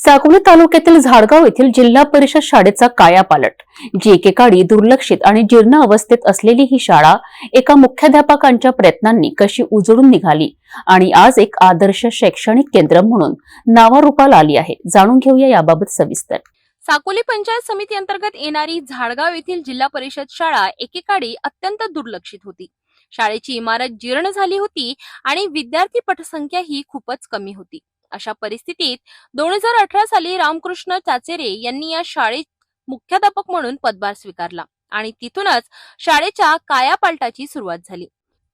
साकोली तालुक्यातील झाडगाव येथील जिल्हा परिषद शाळेचा कायापालट जी एकेकाळी दुर्लक्षित आणि जीर्ण अवस्थेत असलेली ही शाळा एका मुख्याध्यापकांच्या प्रयत्नांनी कशी उजळून निघाली आणि आज एक आदर्श शैक्षणिक केंद्र म्हणून नावारूपाला आली आहे जाणून घेऊया याबाबत सविस्तर. साकोली पंचायत समिती अंतर्गत येणारी झाडगाव येथील जिल्हा परिषद शाळा एकेकाळी अत्यंत दुर्लक्षित होती. शाळेची इमारत जीर्ण झाली होती आणि विद्यार्थी पटसंख्या ही खूपच कमी होती. अशा परिस्थितीत दोन हजार अठरा साली रामकृष्ण चाचेरे यांनी या शाळेत मुख्याध्यापक म्हणून पदभार स्वीकारला आणि तिथूनच शाळेच्या कायापालटाची सुरुवात झाली.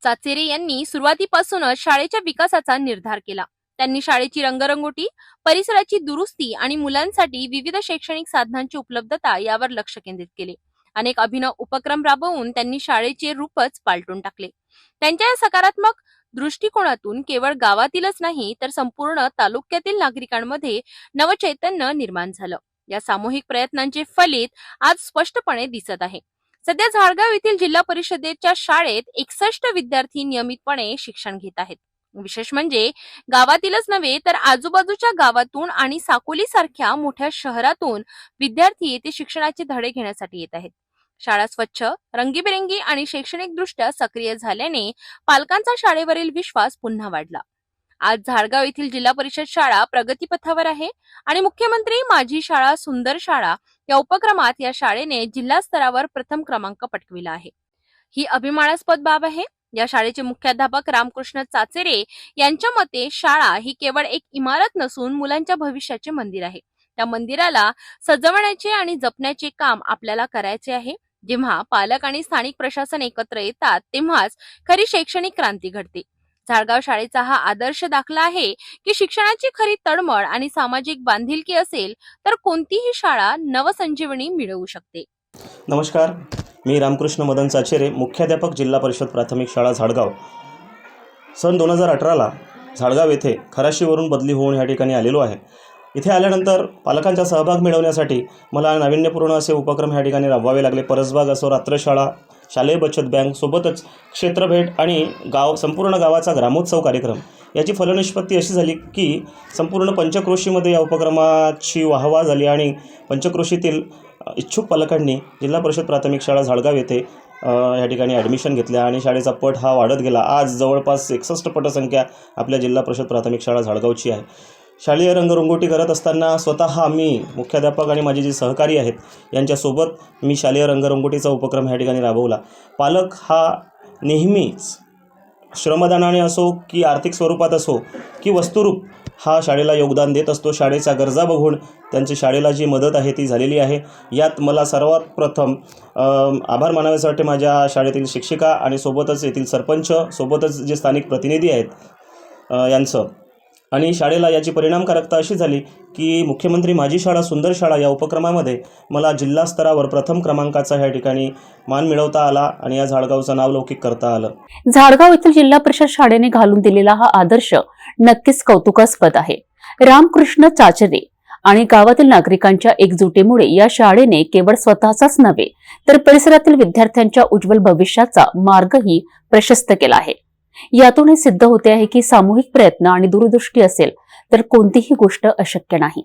चाचेरे यांनी सुरुवातीपासूनच शाळेच्या विकासाचा निर्धार केला. त्यांनी शाळेची रंगरंगोटी परिसराची दुरुस्ती आणि मुलांसाठी विविध शैक्षणिक साधनांची उपलब्धता यावर लक्ष केंद्रित केले. अनेक अभिनव उपक्रम राबवून त्यांनी शाळेचे रूपच पालटून टाकले. त्यांच्या या सकारात्मक दृष्टिकोनातून केवळ गावातीलच नाही तर संपूर्ण तालुक्यातील नागरिकांमध्ये नवचैतन्य निर्माण झालं. या सामूहिक प्रयत्नांचे फलित आज स्पष्टपणे दिसत आहे. सध्या झाडगाव येथील जिल्हा परिषदेच्या शाळेत एकसष्ट विद्यार्थी नियमितपणे शिक्षण घेत आहेत. विशेष म्हणजे गावातीलच नव्हे तर आजूबाजूच्या गावातून आणि साकोली सारख्या मोठ्या शहरातून विद्यार्थी येथे शिक्षणाचे धडे घेण्यासाठी येत आहेत. शाळा स्वच्छ रंगीबेरंगी आणि शैक्षणिकदृष्ट्या सक्रिय झाल्याने पालकांचा शाळेवरील विश्वास पुन्हा वाढला. आज झाडगाव येथील जिल्हा परिषद शाळा प्रगतीपथावर आहे आणि मुख्यमंत्री माझी शाळा सुंदर शाळा या उपक्रमात या शाळेने जिल्हा स्तरावर प्रथम क्रमांक पटकविला आहे. ही अभिमानास्पद बाब आहे. या शाळेचे मुख्याध्यापक रामकृष्ण चाचेरे यांच्या मते शाळा ही केवळ एक इमारत नसून मुलांच्या भविष्याचे मंदिर आहे. त्या मंदिराला सजवण्याचे आणि जपण्याचे काम आपल्याला करायचे आहे. जेव्हा पालक आणि स्थानिक प्रशासन एकत्र येतात तेव्हाच खरी शैक्षणिक क्रांती घडते. झाडगाव शाळेचा हा आदर्श दाखला आहे की शिक्षणाची खरी तळमळ आणि सामाजिक बांधिलकी असेल तर कोणतीही शाळा नवसंजीवनी मिळवू शकते. नमस्कार. मी रामकृष्ण मदन चाचेरे मुख्याध्यापक जिल्हा परिषद प्राथमिक शाळा झाडगाव. सन दोन हजार अठराला झाडगाव येथे खराशीवरून बदली होऊन ह्या ठिकाणी आलेलो आहे. इथे आल्यानंतर पालकांचा सहभाग मिळवण्यासाठी मला नाविन्यपूर्ण असे उपक्रम ह्या ठिकाणी राबवावे लागले. परसबाग असो रात्रशाळा शालेय बचत बँक सोबतच क्षेत्रभेट आणि गाव संपूर्ण गावाचा ग्रामोत्सव कार्यक्रम. याची फलनिष्पत्ती अशी झाली की संपूर्ण पंचक्रोशीमध्ये या उपक्रमाची वाहवा झाली आणि पंचक्रोशीतील इच्छुक पालकांनी जिल्हा परिषद प्राथमिक शाळा झाडगाव येथे या ठिकाणी ॲडमिशन घेतल्या आणि शाळेचा पट हा वाढत गेला. आज जवळपास एकसष्ट पटसंख्या आपल्या जिल्हा परिषद प्राथमिक शाळा झाडगावची आहे. शालेय रंगरंगोटी करत असताना स्वतः मी मुख्याध्यापक आणि माझे जे सहकारी आहेत यांच्यासोबत मी शालेय रंगरंगोटीचा उपक्रम ह्या ठिकाणी राबवला. पालक हा नेहमीच श्रमदानाने असो की आर्थिक स्वरूपात असो की वस्तुरूप हा शाळेला योगदान देत असतो. शाळेच्या गरजा बघून त्यांची शाळेला जी मदत आहे ती झालेली आहे. यात मला सर्वात प्रथम आभार मानावेसे वाटते माझ्या शाळेतील शिक्षिका आणि सोबतच येथील सरपंच सोबतच जे स्थानिक प्रतिनिधी आहेत यांचं. आणि शाळेला याची परिणामकारकता अशी झाली की मुख्यमंत्री माझी शाळा सुंदर शाळा या उपक्रमामध्ये मला जिल्हा स्तरावर प्रथम क्रमांकाचा या ठिकाणी मान मिळवता आला आणि या झाडगावचं नाव लौकिक करता आलं. झाडगाव येथील जिल्हा परिषद शाळेने घालून दिलेला हा आदर्श नक्कीच कौतुकास्पद आहे. रामकृष्ण चाचरे आणि गावातील नागरिकांच्या एकजुटीमुळे या शाळेने केवळ स्वतःचाच नव्हे तर परिसरातील विद्यार्थ्यांच्या उज्ज्वल भविष्याचा मार्गही प्रशस्त केला आहे. यातून हे सिद्ध होते आहे की सामूहिक प्रयत्न आणि दूरदृष्टी असेल तर कोणतीही गोष्ट अशक्य नाही.